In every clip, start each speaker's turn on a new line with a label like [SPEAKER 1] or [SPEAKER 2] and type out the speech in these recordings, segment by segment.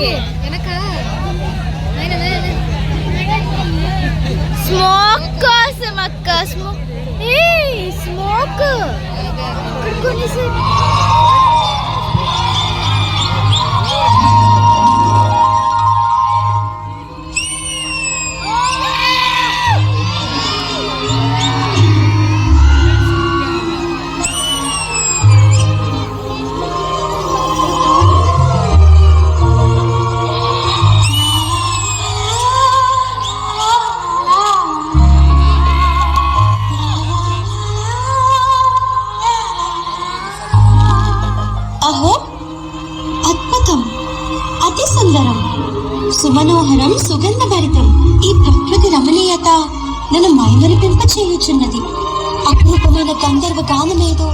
[SPEAKER 1] smoke smoke.
[SPEAKER 2] smoke. smoke smoke సుందరం సుమనోహరం సుగంధభరితం ఈ ప్రకృతి రమణీయత నన్ను మైమరిపింప చేయుచున్నది. అపూర్వమైన గంధర్వ గానమేదో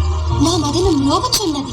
[SPEAKER 2] నా మదిని మ్రోగుచున్నది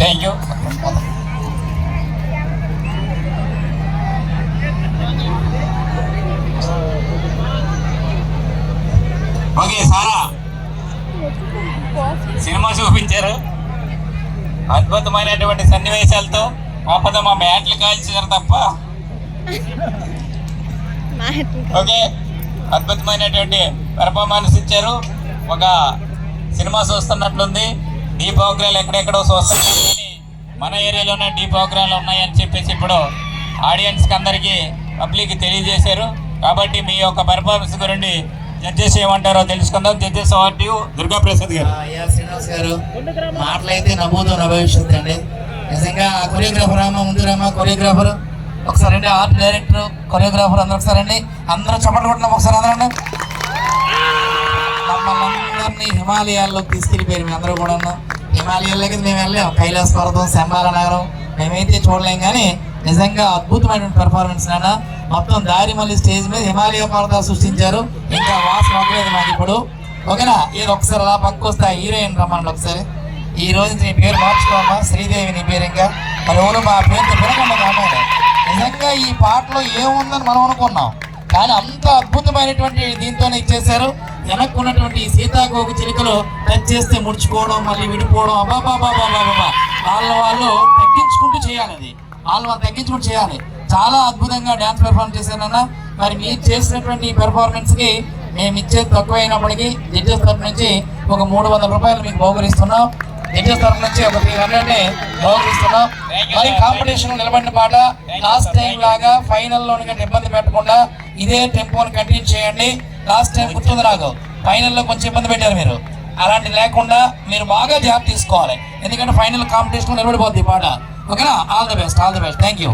[SPEAKER 3] thank you thank you okay సారా సినిమా చూపించారు. అద్భుతమైనటువంటి సన్నివేశాలతో పాపద మా మ్యాట్లు కాల్చారు తప్ప. ఓకే అద్భుతమైనటువంటి పెర్ఫార్మెన్స్ ఇచ్చారు. ఒక సినిమా చూస్తున్నట్లుంది. డీ ప్రోగ్రాలు ఎక్కడెక్కడో చూస్తున్నాం మన ఏరియాలోనే డీ ఉన్నాయని చెప్పేసి ఇప్పుడు ఆడియన్స్కి అందరికీ పబ్లిక్ తెలియజేశారు. కాబట్టి మీ యొక్క పర్ఫార్మెన్స్ గురించి జడ్జెస్ ఏమంటారో తెలుసుకుందాం. జడ్జెస్ ఆర్టీ దుర్గా ప్రసాద్ గారు.
[SPEAKER 4] శ్రీనివాస్ గారు. మాటలైతే నవ్వుతో నభవిష్యత్తు అండి నిజంగా ఆ కొరియోగ్రాఫర్ అమ్మ ముందు రామా కొరియోగ్రాఫర్ ఒకసారి అండి ఆర్ట్ డైరెక్టర్ కొరియోగ్రాఫర్ అందరూ ఒకసారి అండి అందరూ చప్పట్లు కొట్టినాం ఒకసారి అందరండి మమ్మల్ని అందరినీ హిమాలయాల్లోకి తీసుకెళ్ళిపోయారు మేము అందరూ కూడా హిమాలయాల్లోకి మేము వెళ్ళాం. కైలాస పర్వతం శంబాల నగరం మేమైతే చూడలేం కానీ నిజంగా అద్భుతమైనటువంటి పెర్ఫార్మెన్స్ నాన్న. మొత్తం దారి మళ్ళీ స్టేజ్ మీద హిమాలయ పర్వతాలు సృష్టించారు. ఇంకా వాసన అవ్వలేదు మాకు ఇప్పుడు. ఓకేనా? ఇది ఒకసారి అలా పక్క వస్తే హీరోయిన్ రమ్మండి ఒకసారి. ఈ రోజు నీ పేరు మార్చుకోమ్మా. శ్రీదేవి నీ పేరు ఇంకా. మరి ఎవరు మా పేరుతో పిలకండి అమ్మాయి నిజంగా ఈ పాటలో ఏముందని మనం అనుకున్నాం. కానీ అంత అద్భుతమైనటువంటి దీంతోనే ఇచ్చేశారు. వెనక్కు ఉన్నటువంటి ఈ సీతాకోకు చిలుకలు టచ్ చేస్తే ముడుచుకోవడం మళ్ళీ విడిపోవడం అబ్బాబాబాబాబాబా వాళ్ళ వాళ్ళు తగ్గించుకుంటూ చేయాలి అది. వాళ్ళు వాళ్ళు తగ్గించుకుంటూ చేయాలి. చాలా అద్భుతంగా డ్యాన్స్ పెర్ఫార్మ్ చేశానన్న మరి మీరు చేసినటువంటి పెర్ఫార్మెన్స్కి మేము ఇచ్చేది తక్కువ అయినప్పటికీ జడ్జెస్ తరఫు నుంచి ఒక మూడు వందల రూపాయలు మీకు బహుకరిస్తున్నాం. జడ్జెస్ తరఫు నుంచి ఒక త్రీ హండ్రెడ్ని బహుకరిస్తున్నాం మరి కాంపిటీషన్ నిలబడిన పాట లాస్ట్ టైం లాగా ఫైనల్లో ఇబ్బంది పెట్టకుండా ఇదే టెంపోని కంటిన్యూ చేయండి. లాస్ట్ టైం గుర్తుంది నాకు. ఫైనల్లో కొంచెం ఇబ్బంది పెట్టారు మీరు. అలాంటి లేకుండా మీరు బాగా జాబ్ తీసుకోవాలి. ఎందుకంటే ఫైనల్ కాంపిటీషన్ నిలబడిపోద్ది పాట. ఓకేనా? All the best all the best thank you